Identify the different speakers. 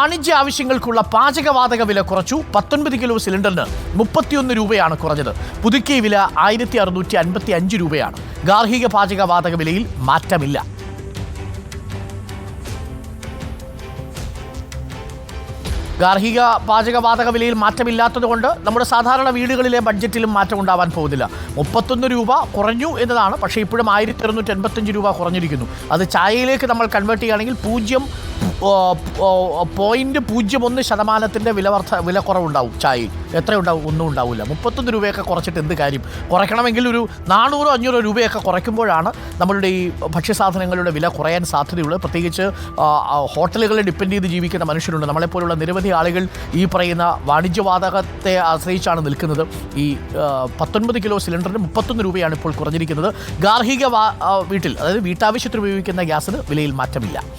Speaker 1: വാണിജ്യ ആവശ്യങ്ങൾക്കുള്ള പാചകവാതക വില കുറച്ചു. പത്തൊൻപത് കിലോ സിലിണ്ടറിന് മുപ്പത്തിയൊന്ന് രൂപയാണ് കുറഞ്ഞത്. പുതുക്കിയ വില ആയിരത്തി അറുന്നൂറ്റി അൻപത്തി അഞ്ച് രൂപയാണ്. ഗാർഹിക പാചകവാതക വിലയിൽ മാറ്റമില്ല. ഗാർഹിക പാചകവാതക വിലയിൽ മാറ്റമില്ലാത്തതുകൊണ്ട് നമ്മുടെ സാധാരണ വീടുകളിലെ ബഡ്ജറ്റിലും മാറ്റം ഉണ്ടാവാൻ പോകുന്നില്ല. മുപ്പത്തൊന്ന് രൂപ കുറഞ്ഞു എന്നതാണ്. പക്ഷേ ഇപ്പോഴും ആയിരത്തി അറുന്നൂറ്റി എൺപത്തഞ്ച് രൂപ കുറഞ്ഞിരിക്കുന്നു. അത് ചായയിലേക്ക് നമ്മൾ കൺവേർട്ട് ചെയ്യുകയാണെങ്കിൽ പൂജ്യം പോയിന്റ് പൂജ്യം ഒന്ന് ശതമാനത്തിന്റെ വില വർധ വില കുറവുണ്ടാവും ചായയിൽ. എത്ര ഉണ്ടാവും ഒന്നും ഉണ്ടാവില്ല. മുപ്പത്തൊന്ന് രൂപയൊക്കെ കുറച്ചിട്ട് എന്ത് കാര്യം? കുറയ്ക്കണമെങ്കിൽ ഒരു നാനൂറോ അഞ്ഞൂറോ രൂപയൊക്കെ കുറയ്ക്കുമ്പോഴാണ് നമ്മളുടെ ഈ ഭക്ഷ്യസാധനങ്ങളുടെ വില കുറയാൻ സാധ്യതയുള്ളത്. പ്രത്യേകിച്ച് ഹോട്ടലുകളെ ഡിപ്പെൻഡ് ചെയ്ത് ജീവിക്കുന്ന മനുഷ്യരുണ്ട്. നമ്മളെപ്പോലുള്ള നിരവധി ആളുകൾ ഈ പറയുന്ന വാണിജ്യവാതകത്തെ ആശ്രയിച്ചാണ് നിൽക്കുന്നത്. ഈ പത്തൊൻപത് കിലോ സിലിണ്ടറിന് മുപ്പത്തൊന്ന് രൂപയാണ് ഇപ്പോൾ കുറഞ്ഞിരിക്കുന്നത്. ഗാർഹിക വീട്ടിൽ അതായത് വീട്ടാവശ്യത്തിന് ഉപയോഗിക്കുന്ന ഗ്യാസിന് വിലയിൽ മാറ്റമില്ല.